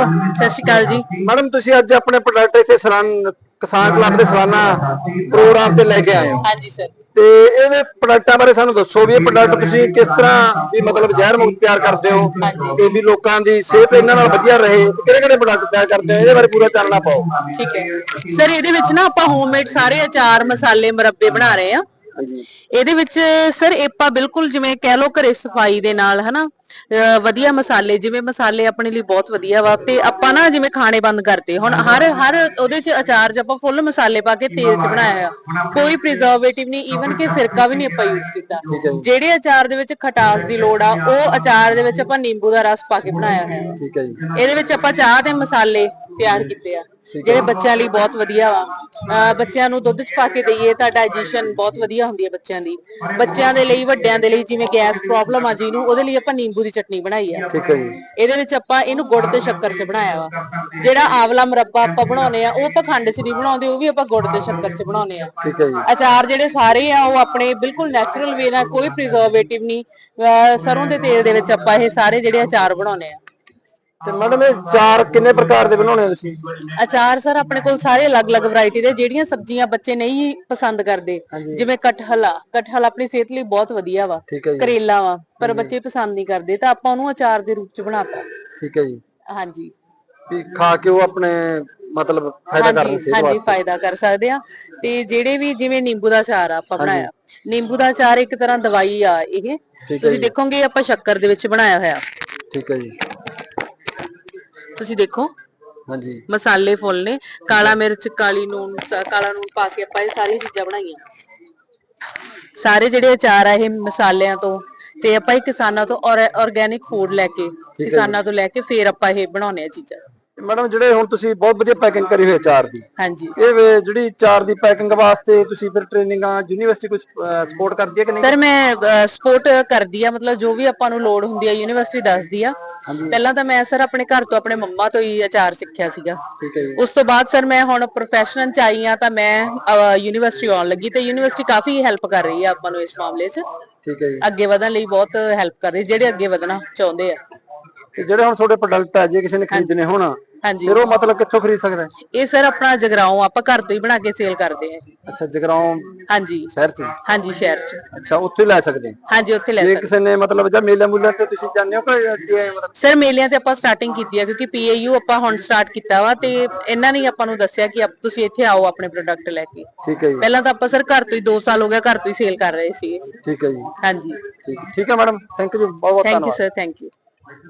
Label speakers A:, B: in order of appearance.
A: Madam
B: ਸਤਿ ਸ਼੍ਰੀ ਅਕਾਲ ਜੀ।
A: Madam ਤੁਸੀਂ ਅੱਜ ਆਪਣੇ ਪ੍ਰੋਡਕਟ ਇੱਥੇ ਸਲਾਨ ਕਿਸਾਨ ਕਲੱਬ ਦੇ ਸਾਲਾਨਾ ਪ੍ਰੋਗਰਾਮ ਤੇ ਲੈ ਕੇ ਆਏ ਹੋ।
B: ਹਾਂਜੀ ਸਰ।
A: ਤੇ ਇਹਦੇ ਪ੍ਰੋਡਕਟਾਂ ਬਾਰੇ ਸਾਨੂੰ ਦੱਸੋ ਵੀ ਇਹ ਪ੍ਰੋਡਕਟ ਤੁਸੀਂ ਕਿਸ ਤਰ੍ਹਾਂ ਵੀ ਮਤਲਬ ਜ਼ਹਿਰ ਮੁਕਤ ਤਿਆਰ ਕਰਦੇ ਹੋ ਤੇ ਵੀ ਲੋਕਾਂ ਦੀ ਸਿਹਤ ਇਹਨਾਂ ਨਾਲ ਵਧੀਆ ਰਹੇ ਕਿਹੜੇ ਕਿਹੜੇ ਪ੍ਰੋਡਕਟ ਤਿਆਰ ਕਰਦੇ ਹੋ ਇਹਦੇ ਬਾਰੇ ਪੂਰਾ ਚਾਨਣਾ ਪਾਓ।
B: ਠੀਕ ਹੈ। ਸਰ ਇਹਦੇ ਵਿੱਚ ਨਾ ਆਪਾਂ ਹੋਮਮੇਡ ਸਾਰੇ ਅਚਾਰ ਮਸਾਲੇ ਮੁਰੱਬੇ ਬਣਾ ਰਹੇ ਆ ਇਹਦੇ ਵਿੱਚ ਸਰ ਆਪਾਂ ਬਿਲਕੁਲ ਜਿਵੇਂ ਕਹਿ ਲੋ ਘਰੇ ਸਫ਼ਾਈ ਦੇ ਨਾਲ ਹਨਾ ਵਧੀਆ ਮਸਾਲੇ ਜਿਵੇਂ ਮਸਾਲੇ ਆਪਣੇ ਲਈ ਬਹੁਤ ਵਧੀਆ ਵਾ ਤੇ ਆਪਾਂ ਨਾ ਜਿਵੇਂ ਖਾਣੇ ਬੰਦ ਕਰਤੇ ਹੁਣ ਹਰ ਹਰ ਉਹਦੇ ਚ ਅਚਾਰ ਚ ਆਪਾਂ ਫੁੱਲ ਮਸਾਲੇ ਪਾ ਕੇ ਤੇਲ ਚ ਬਣਾਇਆ? ਕੋਈ ਪ੍ਰੀਜ਼ਰਵੇਟਿਵ ਨਹੀਂ ਈਵਨ ਕਿ ਸਿਰਕਾ ਵੀ ਨਹੀਂ ਆਪਾਂ ਯੂਜ਼ ਕੀਤਾ। ਜਿਹੜੇ ਅਚਾਰ ਦੇ ਵਿੱਚ ਖਟਾਸ ਦੀ ਲੋੜ ਆ ਉਹ ਅਚਾਰ ਦੇ ਵਿੱਚ ਆਪਾਂ ਨਿੰਬੂ ਦਾ ਰਸ ਪਾ ਕੇ ਬਣਾਇਆ ਹੋਇਆ। ਹੈ
A: ਠੀਕ ਹੈ ਜੀ।
B: ਇਹਦੇ ਵਿੱਚ ਆਪਾਂ ਚਾਹ ਦੇ ਮਸਾਲੇ ਤਿਆਰ ਕੀਤੇ ਆ। ਜਿਹੜੇ ਬੱਚਿਆਂ ਲਈ ਬਹੁਤ ਵਧੀਆ ਵਾ। ਬੱਚਿਆਂ ਨੂੰ ਦੁੱਧ ਚ ਪਾ ਕੇ ਦਈਏ ਤਾਂ ਡਾਈਜੈਸ਼ਨ ਬਹੁਤ ਵਧੀਆ ਹੁੰਦੀ ਹੈ ਬੱਚਿਆਂ ਦੀ। ਬੱਚਿਆਂ ਦੇ ਲਈ ਵੱਡਿਆਂ ਦੇ ਲਈ ਜਿਵੇਂ ਗੈਸ ਪ੍ਰੋਬਲਮ ਆ ਜਿਹਨੂੰ ਉਹਦੇ ਲਈ ਆਪਾਂ ਨਿੰਬੂ ਦੀ ਚਟਨੀ ਬਣਾਈ ਆ।
A: ਠੀਕ ਹੈ ਜੀ।
B: ਇਹਦੇ ਵਿੱਚ ਆਪਾਂ ਇਹਨੂੰ ਗੁੜ ਤੇ ਸ਼ੱਕਰ 'ਚ ਬਣਾਇਆ ਵਾ। ਜਿਹੜਾ ਆਵਲਾ ਮੁਰੱਬਾ ਆਪਾਂ ਬਣਾਉਨੇ ਆ ਉਹ ਆਪਾਂ ਖੰਡ 'ਚ ਨਹੀਂ ਬਣਾਉਂਦੇ ਉਹ ਵੀ ਆਪਾਂ ਗੁੜ ਤੇ ਸ਼ੱਕਰ 'ਚ ਬਣਾਉਨੇ ਆ।
A: ਠੀਕ ਹੈ ਜੀ।
B: ਅਚਾਰ ਜਿਹੜੇ ਸਾਰੇ ਆ ਉਹ ਆਪਣੇ ਬਿਲਕੁਲ ਨੈਚੁਰਲ ਵੇ ਨਾਲ ਕੋਈ ਪ੍ਰੀਜ਼ਰਵੇਟਿਵ ਨਹੀਂ। ਸਰੋਂ ਦੇ ਤੇਲ ਦੇ ਵਿੱਚ ਆਪਾਂ ਇਹ ਸਾਰੇ ਜਿਹੜੇ ਅਚਾਰ ਬਣਾਉਨੇ ਆ।
A: ਤੇ ਮੈਡਮ ਇਹ ਚਾਰ ਕਿੰਨੇ ਪ੍ਰਕਾਰ ਦੇ ਬਣਾਉਣੇ ਹੋ ਤੁਸੀਂ?
B: ਅਚਾਰ ਸਰ ਆਪਣੇ ਕੋਲ ਸਾਰੇ ਅਲੱਗ-ਅਲੱਗ ਵੈਰਾਈਟੀ ਦੇ ਜਿਹੜੀਆਂ ਸਬਜ਼ੀਆਂ ਬੱਚੇ ਨਹੀਂ ਪਸੰਦ ਕਰਦੇ। ਜਿਵੇਂ ਕਟਹਲ ਆ ਕਟਹਲ ਆਪਣੀ ਸਿਹਤ ਲਈ ਬਹੁਤ ਵਧੀਆ ਵਾ
A: ਠੀਕ ਹੈ ਜੀ।
B: ਕਰੇਲਾ ਵਾ ਪਰ ਬੱਚੇ ਪਸੰਦ ਨਹੀਂ ਕਰਦੇ ਤਾਂ ਆਪਾਂ ਉਹਨੂੰ ਅਚਾਰ ਦੇ ਰੂਪ ਚ ਬਣਾਤਾ।
A: ਠੀਕ ਹੈ ਜੀ।
B: ਹਾਂਜੀ।
A: ਵੀ ਖਾ ਕੇ ਉਹ ਆਪਣੇ ਮਤਲਬ ਫਾਇਦਾ ਕਰਨ
B: ਹਾਂਜੀ
A: ਸਿਹਤ
B: ਹਾਂਜੀ
A: ਵਾਸਤੇ।
B: ਫਾਇਦਾ ਕਰ ਸਕਦੇ ਆ। ਤੇ ਜਿਹੜੇ ਵੀ ਜਿਵੇਂ ਨਿੰਬੂ ਦਾ ਅਚਾਰ ਆ ਆਪਾਂ ਬਣਾਇਆ ਨਿੰਬੂ ਦਾ ਅਚਾਰ ਇੱਕ ਤਰ੍ਹਾਂ ਦਵਾਈ ਆ ਇਹ। ਤੁਸੀਂ ਦੇਖੋਗੇ ਆਪਾਂ ਸ਼ੱਕਰ ਦੇ ਵਿੱਚ ਬਣਾਇਆ ਹੋਇਆ।
A: ਠੀਕ ਹੈ ਜੀ।
B: ਤੁਸੀਂ ਦੇਖੋ।
A: ਹਾਂਜੀ।
B: ਮਸਾਲੇ ਫੁੱਲ ਨੇ। ਕਾਲਾ ਮਿਰਚ ਕਾਲੀ ਨੂਨ ਸ- ਕਾਲਾ ਨੂਨ ਪਾ ਕੇ ਆਪਾਂ ਇਹ ਸਾਰੀਆਂ ਚੀਜ਼ਾਂ ਬਣਾਈਆਂ। ਸਾਰੇ ਜਿਹੜੇ ਅਚਾਰ ਆ ਇਹ ਮਸਾਲਿਆਂ ਤੋਂ ਤੇ ਆਪਾਂ ਇਹ ਕਿਸਾਨਾਂ ਤੋਂ ਆਰਗੈਨਿਕ ਫੂਡ ਲੈ ਕੇ ਕਿਸਾਨਾਂ ਤੋਂ ਲੈ ਕੇ ਫੇਰ ਆਪਾਂ ਇਹ ਬਣਾਉਨੇ ਆ ਚੀਜ਼ਾਂ।
A: ਮੈਡਮ ਜਿਹੜੇ ਹੁਣ ਤੁਸੀਂ ਬਹੁਤ ਵਧੀਆ ਪੈਕਿੰਗ ਕਰੀ ਹੋਈ ਹੈ ਚਾਰ ਦੀ।
B: ਹਾਂਜੀ।
A: ਇਹ ਵੇ- ਜਿਹੜੀ ਚਾਰ ਦੀ ਪੈਕਿੰਗ ਵਾਸਤੇ ਤੁਸੀਂ ਫਿਰ ਟ੍ਰੇਨਿੰਗਾਂ ਯੂਨੀਵਰਸਿਟੀ ਕੁਝ ਸਪੋਰਟ ਕਰਦੀ ਹੈ ਕਿ ਨਹੀਂ?
B: ਸਰ ਮੈਂ ਸਪੋਰਟ ਕਰਦੀ ਆ ਮਤਲਬ ਜੋ ਵੀ ਆਪਾਂ ਨੂੰ ਲੋੜ ਹੁੰਦੀ ਆ ਯੂਨੀਵਰਸਿਟੀ ਦੱਸਦੀ ਆ। ਪਹਿਲਾਂ ਤਾਂ ਮੈਂ ਸਰ ਆਪਣੇ ਘਰ ਤੋਂ ਆਪਣੇ ਮੰਮਾ ਤੋਂ ਹੀ ਅਚਾਰ ਸਿੱਖਿਆ ਸੀਗਾ।
A: ਠੀਕ ਹੈ ਜੀ।
B: ਉਸ ਤੋਂ ਬਾਅਦ ਸਰ ਮੈਂ ਹੁਣ ਪ੍ਰੋਫੈਸ਼ਨਲ ਚ ਆਈ ਆ ਤਾਂ ਮੈਂ ਯੂਨੀਵਰਸਿਟੀ ਆਉਣ ਲੱਗੀ ਤੇ ਯੂਨੀਵਰਸਿਟੀ ਕਾਫੀ ਹੈਲਪ ਕਰ ਰਹੀ ਆ ਆਪਾਂ ਨੂੰ ਇਸ ਮਾਮਲੇ 'ਚ।
A: ਠੀਕ ਹੈ ਜੀ।
B: ਅੱਗੇ ਵਧਣ ਲਈ ਬਹੁਤ ਹੈਲਪ ਕਰ ਰਹੀ ਜਿਹੜੇ ਅੱਗੇ ਵਧਣਾ ਚਾਹੁੰਦੇ ਆ।
A: ਤੇ ਜਿਹੜੇ ਹੁਣ ਤੁਹਾਡੇ ਪ੍ਰੋਡਕਟ ਆ ਜੇ ਕਿਸੇ ਨੇ ਖਰੀਦਣੇ ਹੋਣ
B: ਹਾਂਜੀ।
A: ਫਿਰ ਉਹ ਮਤਲਬ ਕਿੱਥੋਂ ਖਰੀਦ ਸਕਦਾ ਹੈ?
B: ਇਹ ਸਰ ਆਪਣਾ ਜਗਰਾਉਂ ਆਪਾਂ ਘਰ ਤੋਂ ਹੀ ਬਣਾ ਕੇ ਸੇਲ ਕਰਦੇ ਆ
A: ਅੱਛਾ ਜਗਰਾਉਂ
B: ਹਾਂਜੀ।
A: ਸ਼ਹਿਰ 'ਚ?
B: ਹਾਂਜੀ ਸ਼ਹਿਰ 'ਚ।
A: ਅੱਛਾ ਉੱਥੇ ਲੈ ਸਕਦੇ
B: ਹਾਂਜੀ ਉੱਥੇ ਲੈ
A: ਜੇ
B: ਸਕਦੇ
A: ਕਿਸੇ ਨੇ ਮਤਲਬ ਜਾਂ ਮੇਲੇ ਮੂਲੇ ਤੇ ਤੁਸੀਂ ਜਾਂਦੇ ਹੋ ਕਿ ਜੇ ਮਤਲਬ?
B: ਸਰ ਮੇਲਿਆਂ ਤੇ ਆਪਾਂ ਸਟਾਰਟਿੰਗ ਕੀਤੀ ਆ ਕਿਉਂਕਿ ਪੀਏਯੂ ਆਪਾਂ ਹੁਣ ਸਟਾਰਟ ਕੀਤਾ ਵਾ ਤੇ ਇਹਨਾਂ ਨੇ ਹੀ ਆਪਾਂ ਨੂੰ ਦੱਸਿਆ ਕਿ ਆਪ ਤੁਸੀਂ ਇੱਥੇ ਆਓ ਆਪਣੇ ਪ੍ਰੋਡਕਟ ਲੈ ਕੇ।
A: ਠੀਕ ਹੈ ਜੀ।
B: ਪਹਿਲਾਂ ਤਾਂ ਆਪਾਂ ਸਰ ਘਰ ਤੋਂ ਹੀ 2 ਸਾਲ ਹੋ ਗਿਆ ਘਰ ਤੋਂ ਹੀ ਸੇਲ ਕਰ ਰਹੇ ਸੀ
A: ਠੀਕ ਹੈ ਜੀ।
B: ਹਾਂਜੀ।
A: ਠੀਕ ਠੀਕ ਹੈ ਮੈਡਮ ਥੈਂਕ ਯੂ ਬਹੁਤ ਬਹੁਤ
B: ਥੈਂਕ ਯੂ
A: ਧੰਨਵਾਦ।
B: Sir thank you